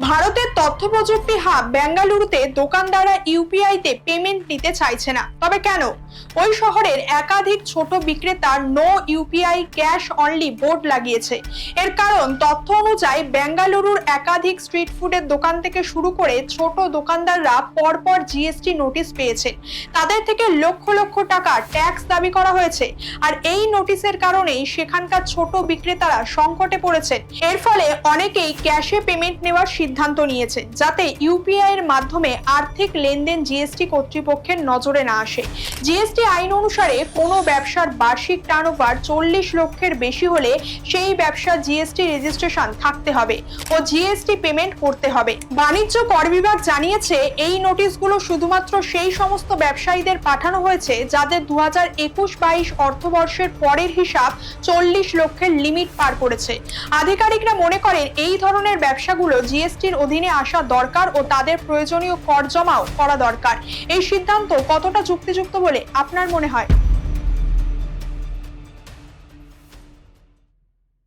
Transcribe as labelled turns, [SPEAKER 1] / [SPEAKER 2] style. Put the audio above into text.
[SPEAKER 1] ভারতের তথ্য প্রযুক্তি হাব বেঙ্গালুরুতে দোকানদাররা ইউপিআইতে পেমেন্ট নিতে চাইছে না। তবে কেন? ওই শহরের একাধিক ছোট বিক্রেতা no UPI cash only board লাগিয়েছে। এর কারণ তথ্য অনুযায়ী বেঙ্গালুরুর একাধিক স্ট্রিট ফুডের দোকান থেকে শুরু করে ছোট দোকানদাররা পরপর জিএসটি নোটিশ পেয়েছে। তাদের থেকে লক্ষ লক্ষ টাকা ট্যাক্স দাবি করা হয়েছে। আর এই নোটিশের কারণেই সেখানকার ছোট বিক্রেতারা সংকটে পড়েছেন। এর ফলে অনেকেই ক্যাশে পেমেন্ট নেওয়ার সিদ্ধান্ত নিয়েছে, যাতে ইউপিআই এর মাধ্যমে আর্থিক লেনদেন জিএসটি কর্তৃপক্ষের নজরে না আসে। জিএসটি আইন অনুসারে কোনো ব্যবসার বার্ষিক টার্নওভার চল্লিশ লক্ষের বেশি হলে সেই ব্যবসার জিএসটি রেজিস্ট্রেশন থাকতে হবে ও জিএসটি পেমেন্ট করতে হবে। বাণিজ্য কর বিভাগ জানিয়েছে, এই নোটিশগুলো শুধুমাত্র সেই সমস্ত ব্যবসায়ীদের পাঠানো হয়েছে, যাদের দু হাজার একুশ বাইশ অর্থবর্ষের পরের হিসাব চল্লিশ লক্ষের লিমিট পার করেছে। আধিকারিকরা মনে করেন, এই ধরনের ব্যবসাগুলো জিএসটির অধীনে আসা দরকার ও তাদের প্রয়োজনীয় কর জমাও করা দরকার। এই সিদ্ধান্ত কতটা যুক্তিযুক্ত বলে আপনার মনে হয়?